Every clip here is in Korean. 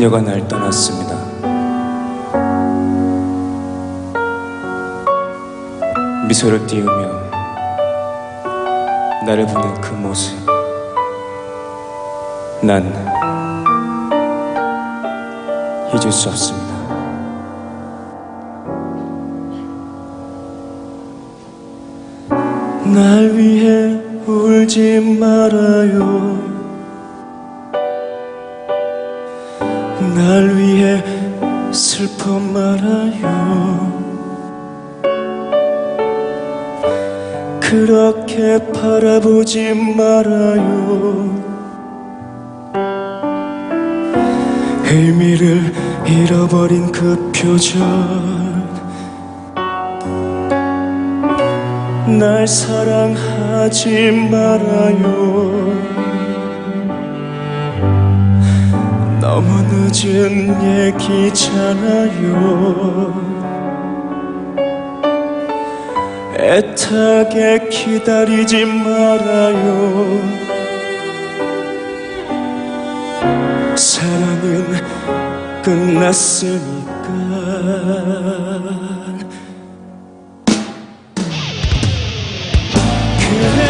그녀가 날 떠났습니다. 미소를 띄우며 나를 보는 그 모습. 난 잊을 수 없습니다. 날 위해 울지 말아요. 날 위해 슬퍼 말아요. 그렇게 바라보지 말아요. 의미를 잃어버린 그 표정. 날 사랑하지 말아요. 늦은 얘기잖아요. 애타게 기다리지 말아요. 사랑은 끝났으니까. 그래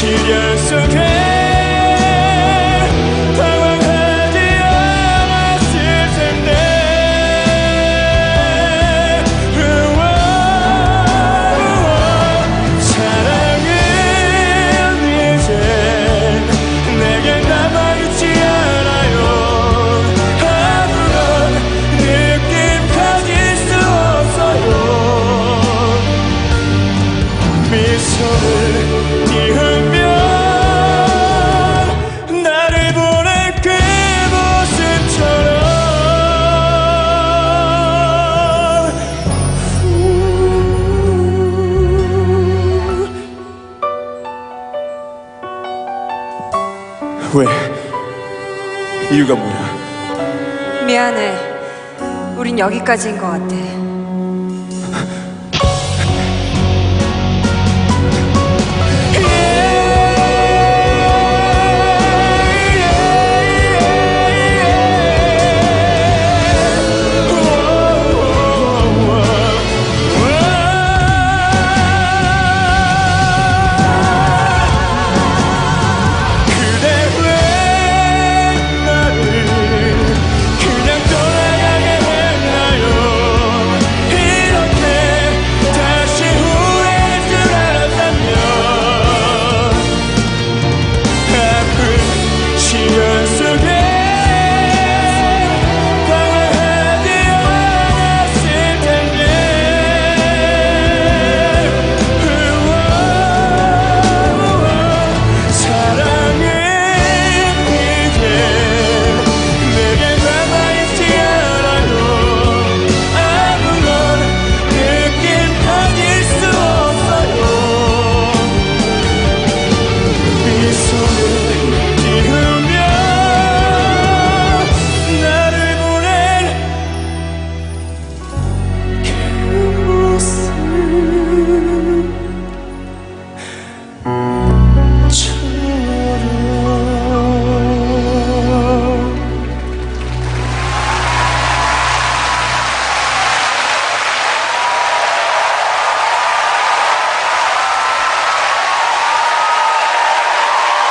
시련 속에 당황하 왜? 이유가 뭐야? 미안해. 우린 여기까지인 것 같아.